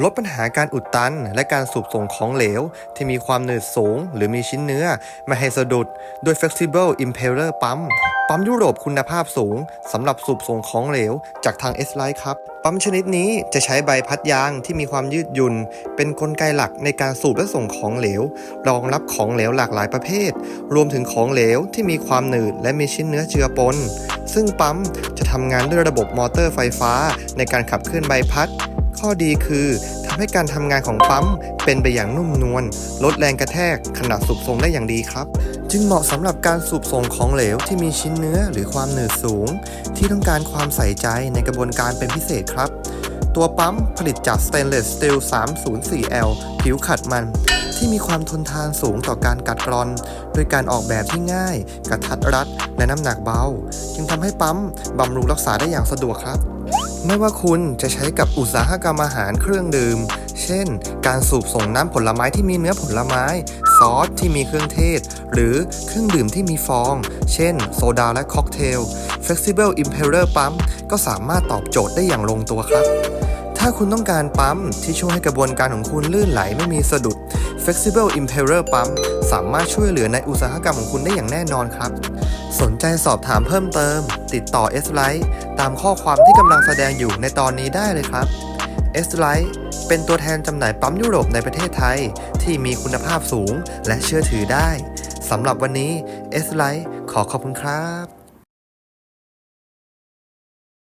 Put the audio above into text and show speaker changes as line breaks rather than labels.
ลดปัญหาการอุดตัน และการสูบส่งของเหลว ที่มีความหนืดสูง หรือมีชิ้นเนื้อ ไม่ให้สะดุดด้วย Flexible Impeller ปั๊ม ปั๊มยุโรปคุณภาพสูงสำหรับสูบส่งของเหลว จากทาง S Line ครับ ปั๊มชนิดนี้จะใช้ใบพัดยางที่มีความยืดหยุ่น เป็นนกลไกหลักในการสูบและส่งของเหลว รองรับของเหลวหลากหลายประเภท รวมถึงของเหลวที่มีความหนืดและมีชิ้นเนื้อเจือปน ซึ่งปั๊มจะทำงานด้วยระบบมอเตอร์ไฟฟ้าในการขับเคลื่อนใบพัด ข้อดีคือทำให้การทำงานของปั๊มเป็นไปอย่างนุ่มนวลลดแรงกระแทกขณะสูบส่งได้อย่างดีครับ จึงเหมาะสำหรับการสูบส่งของเหลวที่มีชิ้นเนื้อหรือความหนืดสูง ที่ต้องการความใส่ใจในกระบวนการเป็นพิเศษครับ ตัวปั๊มผลิตจาก Stainless Steel 304L ผิวขัดมันที่มีความทนทานสูงต่อการกัดกร่อนโดยการออกแบบที่ง่าย กระทัดรัด และน้ำหนักเบา จึงทำให้ปั๊มบำรุงรักษาได้อย่างสะดวกครับ ไม่ว่าคุณจะใช้กับอุตสาหกรรมอาหารเครื่องดื่ม เช่น การสูบส่งน้ำผลไม้ที่มีเนื้อผลไม้ ซอสที่มีเครื่องเทศ หรือเครื่องดื่มที่มีฟอง เช่น โซดาและค็อกเทล Flexible Impeller ปั๊มก็สามารถตอบโจทย์ได้อย่างลงตัวครับ ถ้าคุณต้องการปั๊มที่ช่วยให้กระบวนการของคุณลื่นไหลไม่มีสะดุด Flexible Impeller ปั๊มสามารถช่วยเหลือในอุตสาหกรรมของคุณได้อย่างแน่นอนครับ สนใจสอบถามเพิ่มเติม ติดต่อ S Lite ตามข้อความที่กำลังแสดงอยู่ในตอนนี้ได้เลยครับ S Lite เป็นตัวแทนจำหน่ายปั๊มยุโรปในประเทศไทย ที่มีคุณภาพสูงและเชื่อถือได้สำหรับวันนี้ S Lite ขอขอบคุณครับ